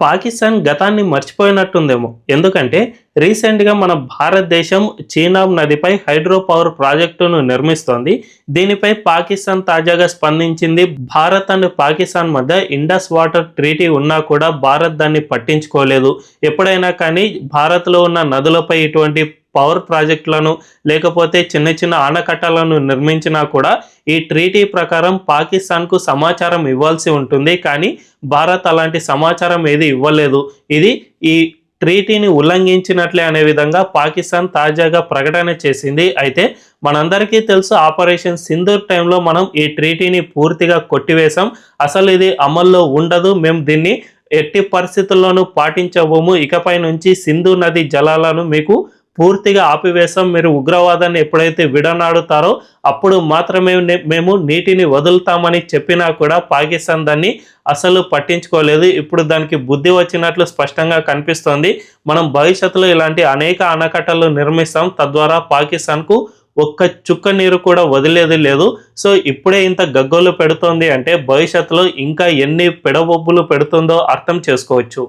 పాకిస్తాన్ గతాన్ని మర్చిపోయినట్టుందేమో. ఎందుకంటే రీసెంట్గా మన భారతదేశం చీనాబ్ నదిపై హైడ్రో పవర్ ప్రాజెక్టును నిర్మిస్తోంది. దీనిపై పాకిస్తాన్ తాజాగా స్పందించింది భారత్ అండ్ పాకిస్తాన్ మధ్య ఇండస్ వాటర్ ట్రీటీ ఉన్నా కూడా భారత్ దాన్ని పట్టించుకోలేదు. ఎప్పుడైనా కానీ భారత్లో ఉన్న నదులపై ఇటువంటి పవర్ ప్రాజెక్టులను లేకపోతే చిన్న చిన్న ఆనకట్టలను నిర్మించినా కూడా ఈ ట్రీటీ ప్రకారం పాకిస్తాన్కు సమాచారం ఇవ్వాల్సి ఉంటుంది. కానీ భారత్ అలాంటి సమాచారం ఏది ఇవ్వలేదు. ఇది ఈ ట్రీటీని ఉల్లంఘించినట్లే అనే విధంగా పాకిస్తాన్ తాజాగా ప్రకటన చేసింది. అయితే మనందరికీ తెలుసు ఆపరేషన్ సింధూర్ టైంలో మనం ఈ ట్రీటీని పూర్తిగా కొట్టివేశాం. అసలు ఇది అమల్లో ఉండదు. మేము దీన్ని ఎట్టి పరిస్థితుల్లోనూ పాటించబోము. ఇకపై నుంచి సింధు నది జలాలను మీకు పూర్తిగా ఆపివేసాం మీరు ఉగ్రవాదాన్ని ఎప్పుడైతే విడనాడుతారో అప్పుడు మాత్రమే మేము నీటిని వదులుతామని చెప్పినా కూడా పాకిస్తాన్ దాన్ని అసలు పట్టించుకోలేదు. ఇప్పుడు దానికి బుద్ధి వచ్చినట్లు స్పష్టంగా కనిపిస్తోంది. మనం భవిష్యత్తులో ఇలాంటి అనేక ఆనకట్టలు నిర్మిస్తాం. తద్వారా పాకిస్తాన్కు ఒక్క చుక్క నీరు కూడా వదిలేది లేదు. సో ఇప్పుడే ఇంత గగ్గోలు పెడుతోంది అంటే భవిష్యత్తులో ఇంకా ఎన్ని పెడబొబ్బులు పెడుతుందో అర్థం చేసుకోవచ్చు.